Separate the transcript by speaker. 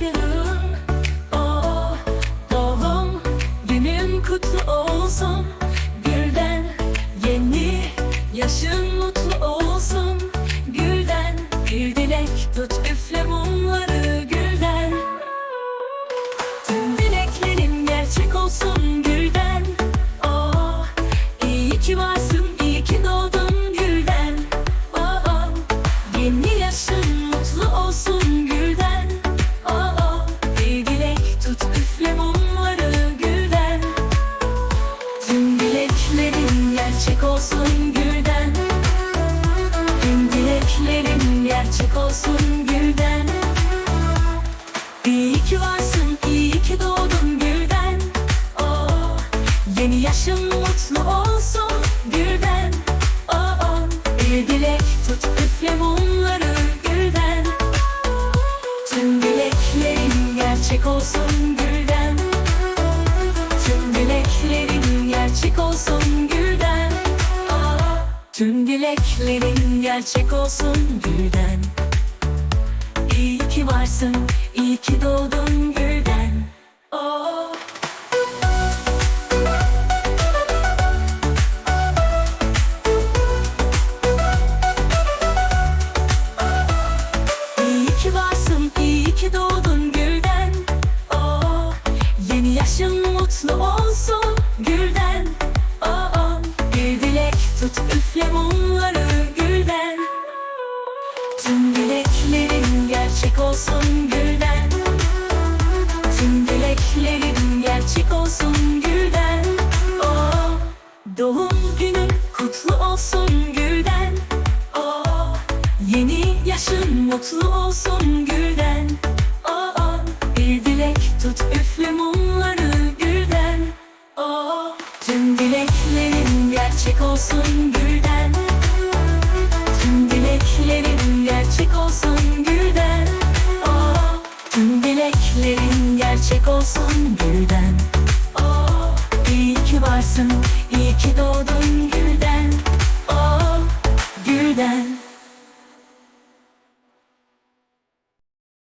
Speaker 1: günüm Oh kutlu olsun. Gülden yeni yaşın mutlu olsun. Gülden bir dilek tut üfle mumları Tüm dileklerin gerçek olsun gülden. Oh iyi ki varsın gerçek olsun gülden. Tüm dileklerin gerçek olsun gülden. İyi ki varsın, iyi ki doğdun gülden. Oh, yeni yaşın mutlu olsun gülden. Oh, oh, bir dilek tut üfle mumları gülden. Tüm dileklerin gerçek olsun Tüm dileklerin gerçek olsun gülden. İyi ki varsın, iyi ki doğdun gülden. Oh. İyi ki varsın, iyi ki doğdun gülden. Oh, yeni yaşın mutlu olsun olsun gülden. Tüm dileklerin gerçek olsun gülden. Oh, doğum günün kutlu olsun gülden. Oh, yeni yaşın mutlu olsun gülden. Oh, bir dilek tut üfle mumları gülden. Oh, tüm dileklerin gerçek olsun gülden. Tüm dileklerin gerçek olsun gülden dileklerin gerçek olsun gülden. Oh, iyi ki varsın, iyi ki doğdun gülden. Oh, gülden